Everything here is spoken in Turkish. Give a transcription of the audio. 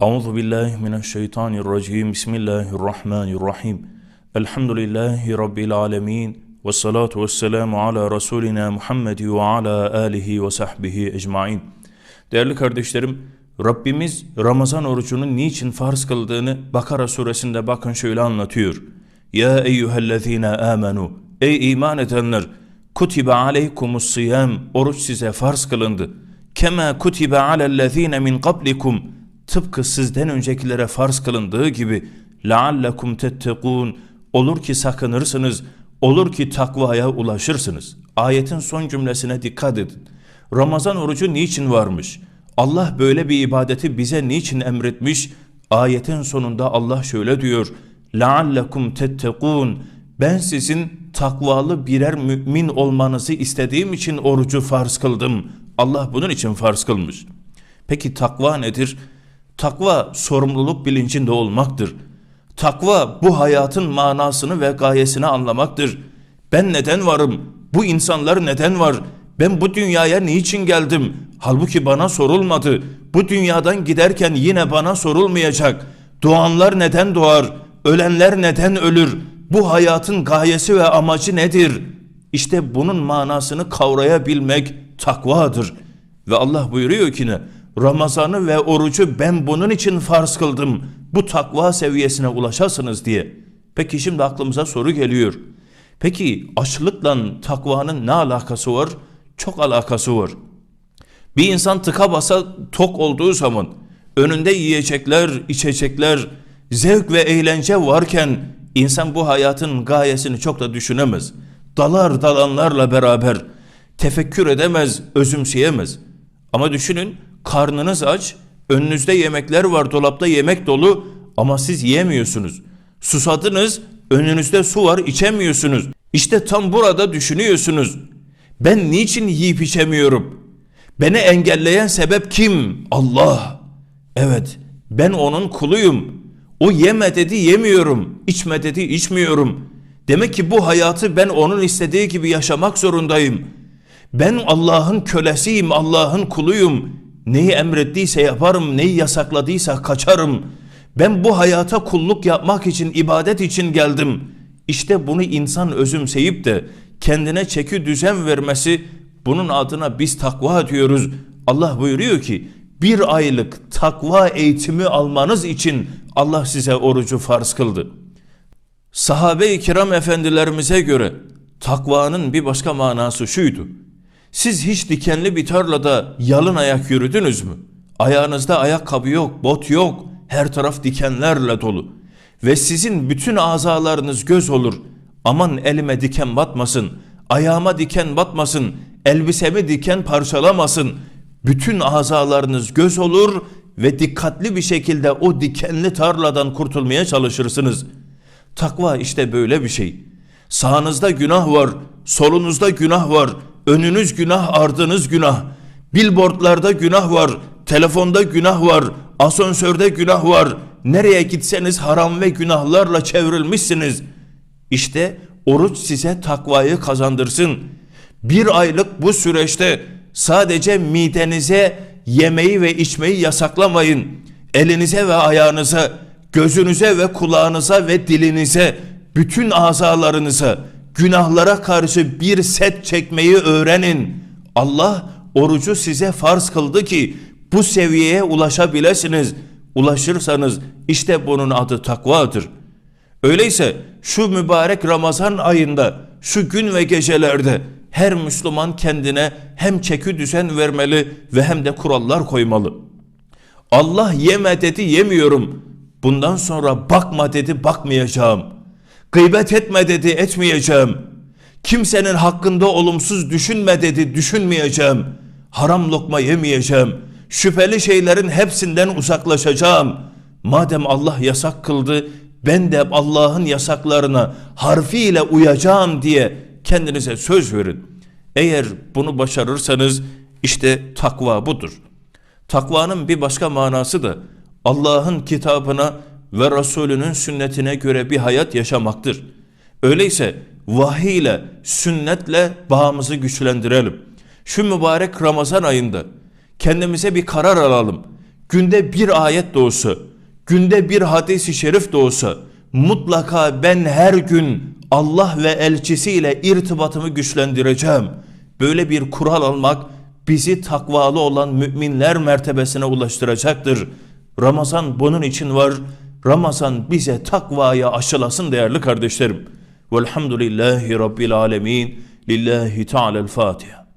Euzu billahi mineşşeytanirracim. Bismillahirrahmanirrahim. Elhamdülillahi rabbil alamin. Ves salatu vesselamu ala rasulina Muhammed ve ala alihi ve sahbihi ecmaîn. Değerli kardeşlerim, Rabbimiz Ramazan orucunu niçin farz kıldığını Bakara suresinde bakın şöyle anlatıyor. Ya eyyühellezine amenu. Ey iman edenler, kutibe aleykumus siyam. Oruç size farz kılındı. Kema kutibe alellezine min qablikum Tıpkı sizden öncekilere farz kılındığı gibi لَعَلَّكُمْ تَتَّقُونَ Olur ki sakınırsınız, olur ki takvaya ulaşırsınız. Ayetin son cümlesine dikkat edin. Ramazan orucu niçin varmış? Allah böyle bir ibadeti bize niçin emretmiş? Ayetin sonunda Allah şöyle diyor. لَعَلَّكُمْ تَتَّقُونَ Ben sizin takvalı birer mümin olmanızı istediğim için orucu farz kıldım. Allah bunun için farz kılmış. Peki takva nedir? Takva sorumluluk bilincinde olmaktır. Takva bu hayatın manasını ve gayesini anlamaktır. Ben neden varım? Bu insanlar neden var? Ben bu dünyaya niçin geldim? Halbuki bana sorulmadı. Bu dünyadan giderken yine bana sorulmayacak. Doğanlar neden doğar? Ölenler neden ölür? Bu hayatın gayesi ve amacı nedir? İşte bunun manasını kavrayabilmek takvadır. Ve Allah buyuruyor ki ne? Ramazanı ve orucu ben bunun için farz kıldım. Bu takva seviyesine ulaşasınız diye. Peki şimdi aklımıza soru geliyor. Peki açlıkla takvanın ne alakası var? Çok alakası var. Bir insan tıka basa tok olduğu zaman önünde yiyecekler, içecekler, zevk ve eğlence varken insan bu hayatın gayesini çok da düşünemez. Dalar dalanlarla beraber tefekkür edemez, özümseyemez. Ama düşünün karnınız aç, önünüzde yemekler var, dolapta yemek dolu ama siz yiyemiyorsunuz. Susadınız, önünüzde su var, içemiyorsunuz. İşte tam burada düşünüyorsunuz. Ben niçin yiyip içemiyorum? Beni engelleyen sebep kim? Allah. Evet, ben onun kuluyum. O yeme dedi yemiyorum, içme dedi içmiyorum. Demek ki bu hayatı ben onun istediği gibi yaşamak zorundayım. Ben Allah'ın kölesiyim, Allah'ın kuluyum. Neyi emrettiyse yaparım, neyi yasakladıysa kaçarım. Ben bu hayata kulluk yapmak için, ibadet için geldim. İşte bunu insan özümseyip de kendine çeki düzen vermesi bunun adına biz takva diyoruz. Allah buyuruyor ki bir aylık takva eğitimi almanız için Allah size orucu farz kıldı. Sahabe-i kiram efendilerimize göre takvanın bir başka manası şuydu. Siz hiç dikenli bir tarlada yalın ayak yürüdünüz mü? Ayağınızda ayakkabı yok, bot yok, her taraf dikenlerle dolu. Ve sizin bütün azalarınız göz olur. Aman elime diken batmasın, ayağıma diken batmasın, elbisemi diken parçalamasın. Bütün azalarınız göz olur ve dikkatli bir şekilde o dikenli tarladan kurtulmaya çalışırsınız. Takva işte böyle bir şey. Sağınızda günah var, solunuzda günah var, önünüz günah, ardınız günah. Billboardlarda günah var, telefonda günah var, asansörde günah var. Nereye gitseniz haram ve günahlarla çevrilmişsiniz. İşte oruç size takvayı kazandırsın. Bir aylık bu süreçte sadece midenize yemeği ve içmeyi yasaklamayın. Elinize ve ayağınıza, gözünüze ve kulağınıza ve dilinize, bütün azalarınıza, günahlara karşı bir set çekmeyi öğrenin. Allah orucu size farz kıldı ki bu seviyeye ulaşabilirsiniz. Ulaşırsanız işte bunun adı takvadır. Öyleyse şu mübarek Ramazan ayında, şu gün ve gecelerde her Müslüman kendine hem çeki düzen vermeli ve hem de kurallar koymalı. Allah yeme dedi yemiyorum. Bundan sonra bakma dedi bakmayacağım. Gıybet etme dedi etmeyeceğim. Kimsenin hakkında olumsuz düşünme dedi düşünmeyeceğim. Haram lokma yemeyeceğim. Şüpheli şeylerin hepsinden uzaklaşacağım. Madem Allah yasak kıldı ben de Allah'ın yasaklarına harfiyle uyacağım diye kendinize söz verin. Eğer bunu başarırsanız işte takva budur. Takvanın bir başka manası da Allah'ın kitabına ve Resulünün sünnetine göre bir hayat yaşamaktır. Öyleyse vahiy ile, sünnetle bağımızı güçlendirelim. Şu mübarek Ramazan ayında kendimize bir karar alalım. günde bir ayet de olsa, günde bir hadis-i şerif de olsa mutlaka ben her gün Allah ve elçisiyle irtibatımı güçlendireceğim. Böyle bir kural almak bizi takvalı olan müminler mertebesine ulaştıracaktır. Ramazan bunun için var. Ramazan bize takvaya aşılasın değerli kardeşlerim. Velhamdülillahi Rabbil Alemin. Lillahi Teala'l-Fatiha.